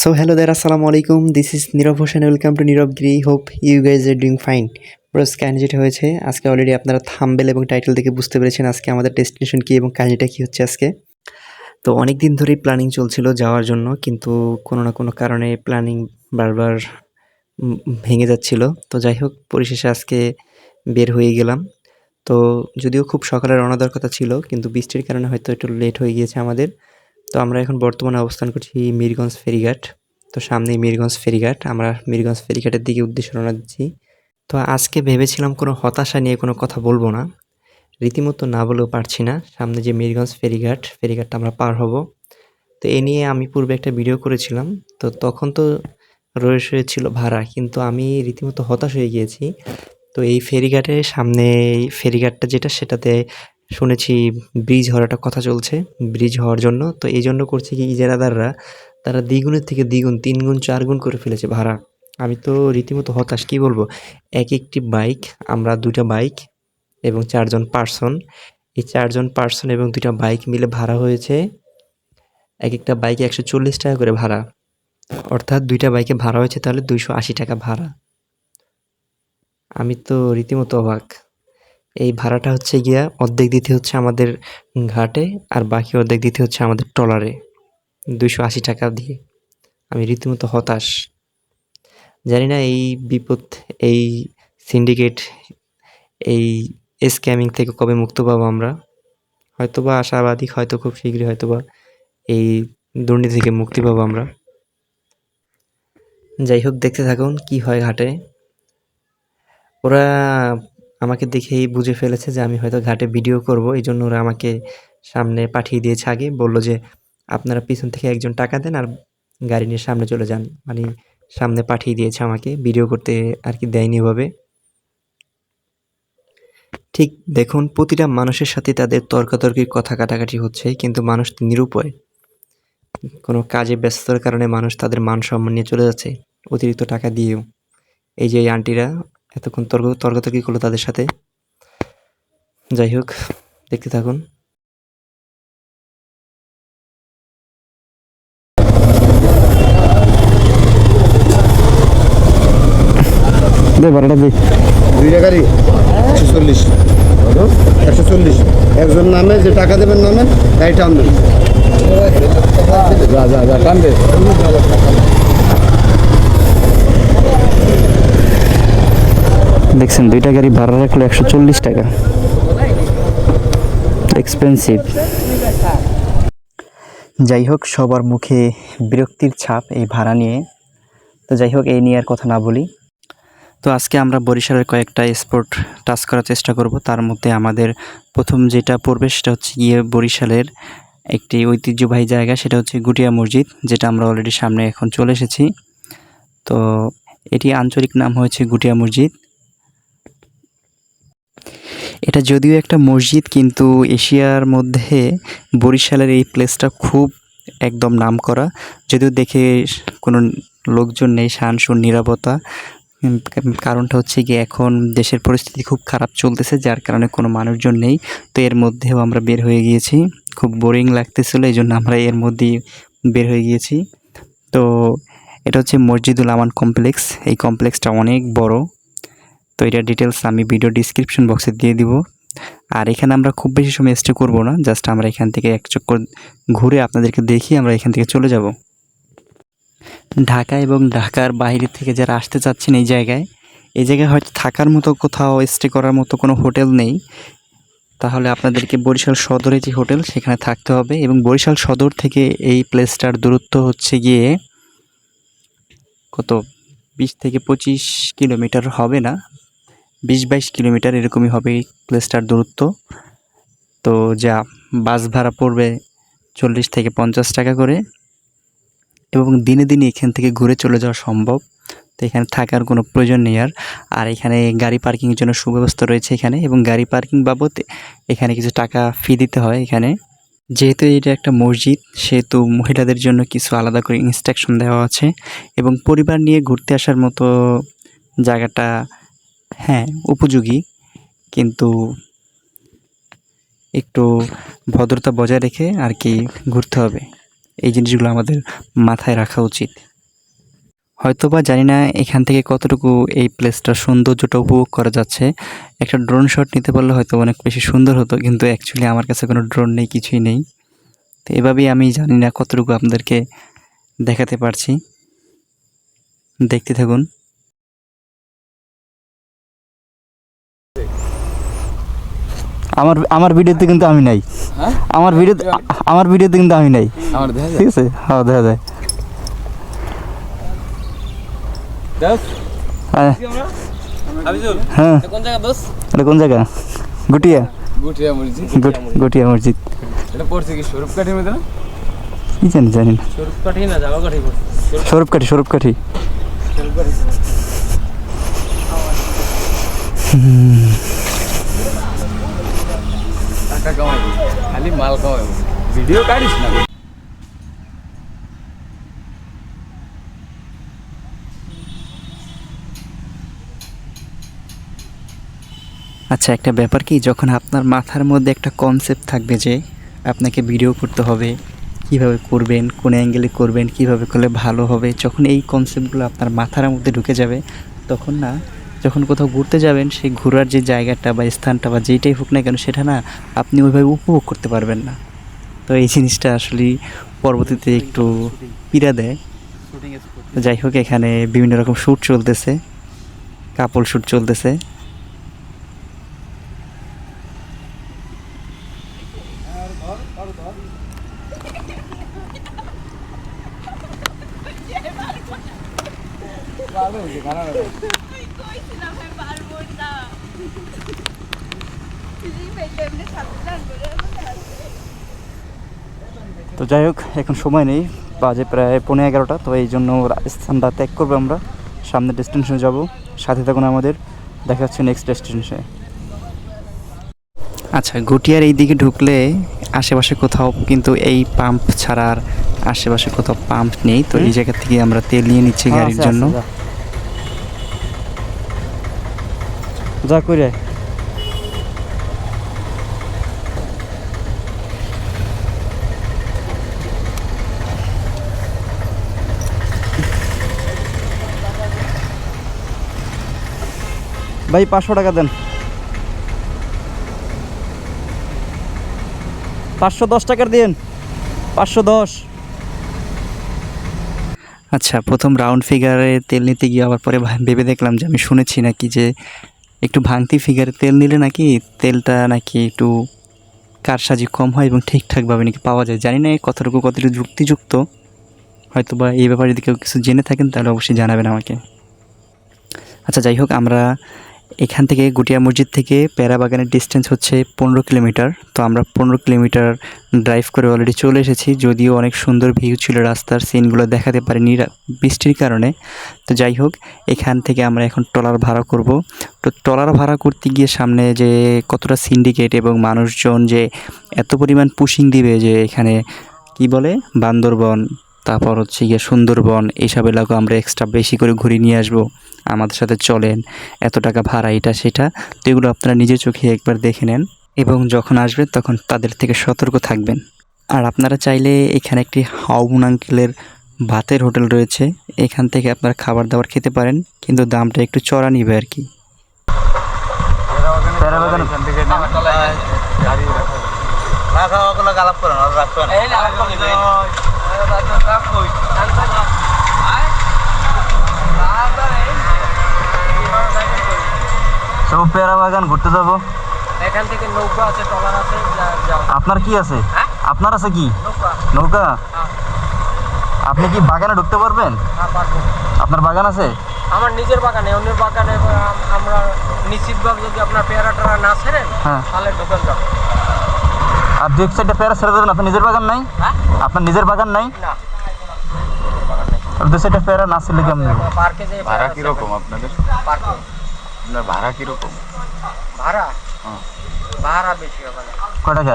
So hello there, আসসালামু আলাইকুম this is Nirob Hossain welcome to Nirob Giri hope you guys are doing fine bros কাহিনী যেটা হয়েছে। আজকে অলরেডি আপনারা থাম্বেল এবং টাইটেল দেখে বুঝতে পেরেছেন আজকে আমাদের ডেস্টিনেশন কী এবং কাহিনীটা কী হচ্ছে আজকে। তো অনেক দিন ধরেই প্ল্যানিং চলছিল যাওয়ার জন্য কিন্তু কোনো না কোনো কারণে প্ল্যানিং বারবার ভেঙে যাচ্ছিল। তো যাই হোক পরিশেষে আজকে বের হয়ে গেলাম। তো যদিও খুব সকালে রওনা দেওয়ার কথা ছিল কিন্তু বৃষ্টির কারণে হয়তো একটু লেট হয়ে গিয়েছে আমাদের। তো আমরা এখন বর্তমানে অবস্থান করছি মিরগঞ্জ ফেরিঘাট। তো সামনেই মিরগঞ্জ ফেরিঘাট। আমরা মিরগঞ্জ ফেরিঘাটের দিকে উদ্দেশ্য রওনা দিচ্ছি। তো আজকে ভেবেছিলাম কোনো হতাশা নিয়ে কোনো কথা বলব না। রীতিমতো না বলেও পারছি না। সামনে যে মিরগঞ্জ ফেরিঘাট, ফেরিঘাটটা আমরা পার হব। তো এ নিয়ে আমি পূর্বে একটা ভিডিও করেছিলাম। তো তখন তো রয়ে ছিল ভাড়া, কিন্তু আমি রীতিমতো হতাশ হয়ে গিয়েছি। তো এই ফেরিঘাটের সামনে, এই ফেরিঘাটটা যেটা, সেটাতে শুনেছি ব্রিজ হওয়ার একটা কথা চলছে, ব্রিজ হওয়ার জন্য। তো এই জন্য করছে কি, ইজারাদাররা, তারা দ্বিগুণের থেকে দ্বিগুণ তিন গুণ চার গুণ করে ফেলেছে ভাড়া। আমি তো রীতিমতো হতাশ, কী বলব? এক একটি বাইক, আমরা দুটা বাইক এবং চারজন পার্সন। এই চারজন পার্সন এবং দুইটা বাইক মিলে ভাড়া হয়েছে এক একটা বাইকে একশো চল্লিশ টাকা করে ভাড়া। অর্থাৎ দুইটা বাইকে ভাড়া হয়েছে তাহলে দুইশো আশি টাকা ভাড়া। আমি তো রীতিমতো অবাক। এই ভাড়াটা হচ্ছে গিয়া অর্ধেক দিতে হচ্ছে আমাদের ঘাটে আর বাকি অর্ধেক দিতে হচ্ছে আমাদের ট্রলারে দুইশো আশি টাকা দিয়ে। আমি রীতিমতো হতাশ। জানি না এই বিপদ, এই সিন্ডিকেট, এই স্ক্যামিং থেকে কবে মুক্ত পাবো আমরা। হয়তোবা আশাবাদী, হয়তো খুব শীঘ্রই হয়তোবা এই দুর্নীতি থেকে মুক্তি পাবো আমরা। যাই হোক, দেখতে থাকুন কি হয় ঘাটে। ওরা আমাকে দেখেই বুঝে ফেলেছে যে আমি হয়তো ঘাটে ভিডিও করব। এই জন্য ওরা আমাকে সামনে পাঠিয়ে দিয়েছে আগে। বলল যে, আপনারা পিছন থেকে একজন টাকা দেন আর গাড়ি নিয়ে সামনে চলে যান। মানে সামনে পাঠিয়ে দিয়েছে আমাকে। ভিডিও করতে আর কি দেয়নি এভাবে ঠিক দেখুন, প্রতিটা মানুষের সাথে তাদের তর্কাতর্কির কথা কাটাকাটি হচ্ছে, কিন্তু মানুষ নিরুপয়। কোনো কাজে ব্যস্ততার কারণে মানুষ তাদের মান সম্মান নিয়ে চলে যাচ্ছে, অতিরিক্ত টাকা দিয়েও। এই যে আন্টিরা এতক্ষণ তর্ক তর্কাতর্কি করল তাদের সাথে। যাই হোক দেখতে থাকুন। দে ভাড়াটা দে। দুইটা গাড়ি একশো চল্লিশ। একশো চল্লিশ। একজন নামে যে টাকা দেবেন যা যা যা টানবে। দেখছেন, দুইটা গাড়ি ভাড়া রাখল একশো চল্লিশ টাকা। এক্সপেন্সিভ যাই হোক, সবার মুখে বিরক্তির ছাপ এই ভাড়া নিয়ে। তো যাই হোক, এই নিয়ে আর কথা না বলি। তো আজকে আমরা বরিশালের কয়েকটা স্পট টাচ করার চেষ্টা করব। তার মধ্যে আমাদের প্রথম যেটা পড়বে, সেটা হচ্ছে গিয়ে বরিশালের একটি ঐতিহ্যবাহী জায়গা, সেটা হচ্ছে গুটিয়া মসজিদ, যেটা আমরা অলরেডি সামনে এখন চলে এসেছি। তো এটি আঞ্চলিক নাম হয়েছে গুটিয়া মসজিদ। এটা যদিও একটা মসজিদ, কিন্তু এশিয়ার মধ্যে বরিশালের এই প্লেসটা খুব একদম নাম করা যদিও দেখে কোনো লোকজন নেই শান সুন নিরাপত্তা কারণটা হচ্ছে কি এখন দেশের পরিস্থিতি খুব খারাপ চলতেছে, যার কারণে কোনো মানুষজন নেই। তো এর মধ্যেও আমরা বের হয়ে গিয়েছি। খুব বোরিং লাগতেছিল এই জন্য আমরা এর মধ্যেই বের হয়ে গিয়েছি। তো এটা হচ্ছে মসজিদুল আমান কমপ্লেক্স এই কমপ্লেক্সটা অনেক বড়। তো এটার ডিটেলস আমি ভিডিও ডিসক্রিপশন বক্সে দিয়ে দিব। আর এখানে আমরা খুব বেশি সময় স্টে করব না জাস্ট আমরা এখান থেকে এক চক্কর ঘুরে আপনাদেরকে দেখি আমরা এখান থেকে চলে যাব। ঢাকা এবং ঢাকার বাইরে থেকে যারা আসতে চাচ্ছেন এই জায়গায় এই জায়গায় হয়তো থাকার মতো কোথাও স্টে করার মতো কোনো হোটেল নেই। তাহলে আপনাদেরকে বরিশাল সদরে যে হোটেল, সেখানে থাকতে হবে এবং বরিশাল সদর থেকে এই প্লেসটার দূরত্ব হচ্ছে গিয়ে কত, বিশ থেকে পঁচিশ কিলোমিটার হবে না? বিশ বাইশ কিলোমিটার এরকমই হবে এই প্লেসটার দূরত্ব। তো যা, বাস ভাড়া পড়বে চল্লিশ থেকে পঞ্চাশ টাকা করে এবং দিনে দিনে এখান থেকে ঘুরে চলে যাওয়া সম্ভব। তো এখানে থাকার কোনো প্রয়োজন নেই আর। আর এখানে গাড়ি পার্কিংয়ের জন্য সুব্যবস্থা রয়েছে এখানে এবং গাড়ি পার্কিং বাবদ এখানে কিছু টাকা ফি দিতে হয় এখানে। যেহেতু এটা একটা মসজিদ, সেহেতু মহিলাদের জন্য কিছু আলাদা করে ইনস্ট্রাকশন দেওয়া আছে এবং পরিবার নিয়ে ঘুরতে আসার মতো জায়গাটা হ্যাঁ উপযোগী। কিন্তু একটু ভদ্রতা বজায় রেখে আর কি ঘুরতে হবে। এই জিনিসগুলো আমাদের মাথায় রাখা উচিত। হয়তোবা জানি না এখান থেকে কতটুকু এই প্লেসটার সৌন্দর্যটা উপভোগ করা যাচ্ছে। একটা ড্রোন শট নিতে পারলে হয়তো অনেক বেশি সুন্দর হতো, কিন্তু অ্যাকচুয়ালি আমার কাছে কোনো ড্রোন নেই, কিছুই নেই। তো এভাবেই আমি জানি না কতটুকু আপনাদেরকে দেখাতে পারছি। দেখতে থাকুন। আমার আমার ভিডিওতে কিন্তু আমি নাই। হ্যাঁ? আমার ভিডিওতে আমার ভিডিওতে কিন্তু আমি নাই। আমার ঠিক আছে? হ্যাঁ দেখা যায়। হ্যাঁ। হ্যাঁ। কোন জায়গা এটা কোন জায়গা? গুটিয়া। গুটিয়া মসজিদ। এটা পড়ছে কি স্বরূপ কাঠির মধ্যে কি জানি জানি না। স্বরূপ কাঠি না জামা কাঠি পড়ছে। স্বরূপকাঠি স্বরূপকাঠি। স্বরূপ কাঠি খালি মাল কামাই ভিডিও কাটিস না আচ্ছা একটা ব্যাপার কি, যখন আপনার মাথার মধ্যে একটা কনসেপ্ট থাকবে যে আপনাকে ভিডিও করতে হবে, কীভাবে করবেন, কোন অ্যাঙ্গেলে করবেন, কীভাবে করলে ভালো হবে, যখন এই কনসেপ্টগুলো আপনার মাথার মধ্যে ঢুকে যাবে, তখন না যখন কোথাও ঘুরতে যাবেন, সেই ঘোরার যে জায়গাটা বা স্থানটা বা যেইটাই হোক না কেন, সেটা না আপনি ওইভাবে উপভোগ করতে পারবেন না। তো এই জিনিসটা আসলে পরবর্তীতে একটু পীড়া দেয়। যাই হোক, এখানে বিভিন্ন রকম শ্যুট চলতেছে, কাপল শ্যুট চলতেছে। তো যাই হোক এখন সময় নেই। বাজে প্রায় পনেরো এগারোটা তো এই জন্য স্থানটা ত্যাগ করব আমরা। সামনের ডেস্টিনেশনে যাব সাথে থাকুন আমাদের। দেখা যাচ্ছে নেক্সট ডেস্টিনেশনে আচ্ছা গুটিয়ার এই দিকে ঢুকলে আশেপাশে কোথাও কিন্তু এই পাম্প ছাড়া আর আশেপাশে কোথাও পাম্প নেই। তো এই জায়গা থেকে আমরা তেল নিয়ে নিচ্ছি গাড়ির জন্য। যা। করে ভাই, পাঁচশো টাকা দেন। পাঁচশো দশ টাকার দিন পাঁচশো দশ। আচ্ছা প্রথম রাউন্ড ফিগারে তেল নিতে গিয়ে আবার পরে ভেবে দেখলাম যে আমি শুনেছি নাকি যে একটু ভাঙতি ফিগারে তেল নিলে নাকি তেলটা নাকি একটু কারসাজি কম হয় এবং ঠিকঠাকভাবে নাকি পাওয়া যায়। জানি না কতটুকু কতটুকু যুক্তিযুক্ত। হয়তো বা এই ব্যাপারে যদি কেউ কিছু জেনে থাকেন, তাহলে অবশ্যই জানাবেন আমাকে। আচ্ছা যাই হোক, আমরা এখান থেকে গুটিয়া মসজিদ থেকে প্যারাবাগানের ডিস্টেন্স হচ্ছে পনেরো কিলোমিটার। তো আমরা পনেরো কিলোমিটার ড্রাইভ করে অলরেডি চলে এসেছি। যদিও অনেক সুন্দর ভিউ ছিল রাস্তার সিনগুলো দেখাতে পারিনি বৃষ্টির কারণে। তো যাই হোক, এখান থেকে আমরা এখন ট্রলার ভাড়া করব। তো ট্রলার ভাড়া করতে গিয়ে সামনে যে কতটা সিন্ডিকেট এবং মানুষজন যে এত পরিমাণ পুশিং দিবে যে এখানে, কি বলে? বান্দরবন তারপর হচ্ছে গিয়ে সুন্দরবন এইসব এলাকা আমরা এক্সট্রা বেশি করে ঘুরিয়ে নিয়ে আসব। আমাদের সাথে চলেন, এত টাকা ভাড়া এটা সেটা। তো এগুলো আপনারা নিজের চোখে একবার দেখে নেন এবং যখন আসবেন তখন তাদের থেকে সতর্ক থাকবেন। আর আপনারা চাইলে এখানে একটি হাউমুন আঙ্কেলের ভাতের হোটেল রয়েছে। এখান থেকে আপনারা খাবার দাবার খেতে পারেন, কিন্তু দামটা একটু চড়া নিবে আর কি। এখান থেকে গাড়ি রাখা এই না, রাখব না, এই। সব পেয়ারা বাগান ঘুরতে যাব। এখান থেকে নৌকা আছে টলার আছে আপনার কি আছে? হ্যাঁ? আপনার আছে কি? নৌকা। হ্যাঁ। আপনি কি বাগানে ঢুকতে পারবেন? হ্যাঁ আপনার বাগান আছে? আমার নিজের বাগানে অন্যের বাগানে আমরা নিশ্চিতভাবে যদি আপনার পেয়ারা টেরা না ছেড়েন হ্যাঁ। তাহলে ঢুকেন যাবে। আর দু এক সাইডে পেয়ারা ছেড়ে দেবেন আপনার নিজের বাগান নাই? হ্যাঁ? আপনার নিজের বাগান নাই? দু সাইডে পেয়ারা না ছিল কেমন? পার্কে যে ভাড়া কীরকম আপনাদের? পার্কে। আপনার ভাড়া কীরকম? ভাড়া? হ্যাঁ। ভাড়া বেশি হবে। না কয় টাকা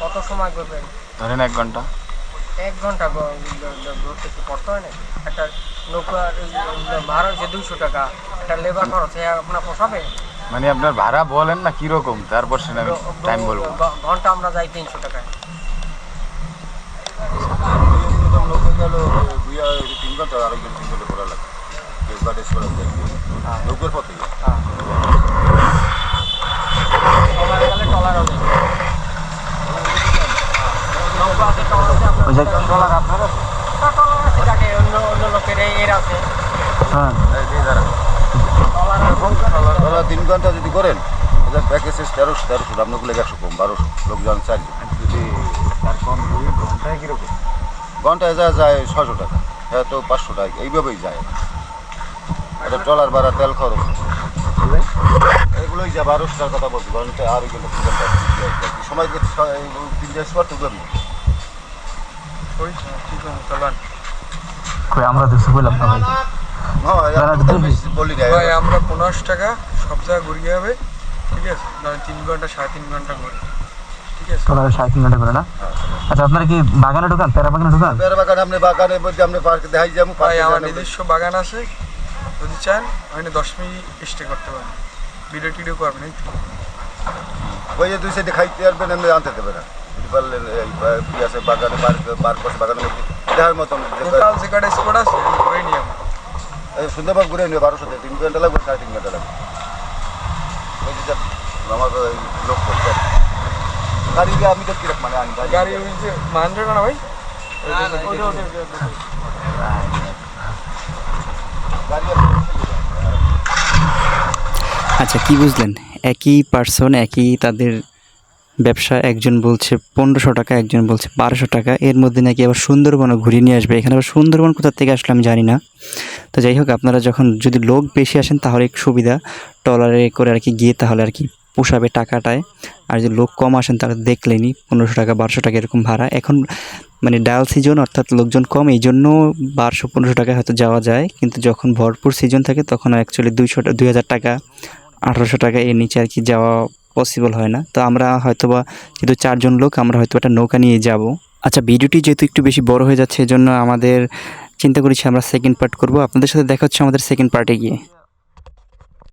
কত সময় করবেন? ধরেন এক ঘণ্টা। এক ঘণ্টা ঘুরতে কি করতে হয় না একটা নৌকার এই- ভাড়া হচ্ছে দুইশো টাকা। একটা লেবার খরচ এ আপনার পোষাবে? মানে আপনার ভাড়া বলেন না কীরকম? তারপর সেটা আমি টাইম বলব। ঘণ্টা আমরা যাই তিনশো টাকায়। ঘণ্টা তিন ঘণ্টা লাগে নৌকার পথে হ্যাঁ। টলারে গেলে টলারও নেই নৌকা আছে টলার আছে আপনার আছে টলার আছে যাকে অন্য অন্য লোকের এই এর আছে এই যে যারা টলার ধরো তিন ঘণ্টা যদি করেন ওদের প্যাকেজ তেরোশো তেরোশো আপনার লেগে একশো কম বারোশো লোকজন চারজন যদি তার কম ঘন্টায় কীরকম? ঘন্টায় যা যায় ছয়শো টাকা হ্যাঁ তো পাঁচশো টাকা এইভাবেই যায়। এটা ট্রলার ভাড়া তেল খরচ। এগুলোই যা বারোশো টাকার কথা বলছি ঘণ্টা আর ওইগুলো তিন ঘণ্টা সময় তিন চার সময় তো করব ঠিক আছে চলান। আমরা দেখছি বললাম না ভাই হ্যাঁ আমরা পনেরোশো টাকা সব জায়গায় ঘুরিয়ে হবে ঠিক আছে? তিন ঘণ্টা সাড়ে তিন ঘণ্টা ঘুরে ঠিক আছে? সাড়ে তিন ঘণ্টা করে না? আচ্ছা আপনারা কি বাগানে ঢুকান? পেয়ারা বাগানে ঢুকান? বাগানে আপনি বাগানের মধ্যে আপনি পার্কে দেখাই যাব ভাই আমার নিজস্ব বাগান আছে যদি চান ওখানে দশ মিনিট স্টে করতে পারেন। ভিডিও টিডিও করবেন এই তো। ওই যে দুই সাইডে খাইতে পারবেন এমনি আনতে দেবে না। যদি পারলেন বাগানে পার্ক বাগানের মধ্যে দেখার মতন। যে- টোটাল যে কটা স্পট আছে ঘুরে নিয়ে সুন্দরবন ঘুরে নিয়ে বারোশো তিন ঘণ্টা লাগবে সাড়ে তিন ঘণ্টা লাগবে। ওই যে আমার লোক করছে গাড়ি আমি তো কীরকম মানে আনি গাড়ি ওই যে মানজোটা না ভাই? আচ্ছা কি বুঝলেন? একই পার্সন একই তাদের ব্যবসা একজন বলছে পনেরোশো টাকা একজন বলছে বারোশো টাকা। এর মধ্যে নাকি আবার সুন্দরবনও ঘুরিয়ে নিয়ে আসবে। এখানে আবার সুন্দরবন কোথা থেকে আসলে আমি জানি না। তো যাই হোক, আপনারা যখন যদি লোক বেশি আসেন, তাহলে একটু সুবিধা। ট্রলারে করে আর কি গিয়ে তাহলে আর কি পোষাবে টাকাটায়। আর যদি লোক কম আসেন তারা দেখলেনি পনেরোশো টাকা, বারোশো টাকা এরকম ভাড়া। এখন মানে ডাল সিজন, অর্থাৎ লোকজন কম এই জন্য বারোশো, পনেরোশো টাকা হয়তো যাওয়া যায়। কিন্তু যখন ভরপুর সিজন থাকে, তখন অ্যাকচুয়ালি দুইশো দুই হাজার টাকা, আঠারোশো টাকা এর নিচে আর কি যাওয়া পসিবল হয় না। তো আমরা হয়তো বা যেহেতু চারজন লোক, আমরা হয়তো একটা নৌকা নিয়ে যাব। আচ্ছা ভিডিওটি যেহেতু একটু বেশি বড় হয়ে যাচ্ছে, এজন্য আমাদের চিন্তা করেছি আমরা সেকেন্ড পার্ট করব। আপনাদের সাথে দেখা হচ্ছে আমাদের সেকেন্ড পার্টে গিয়ে।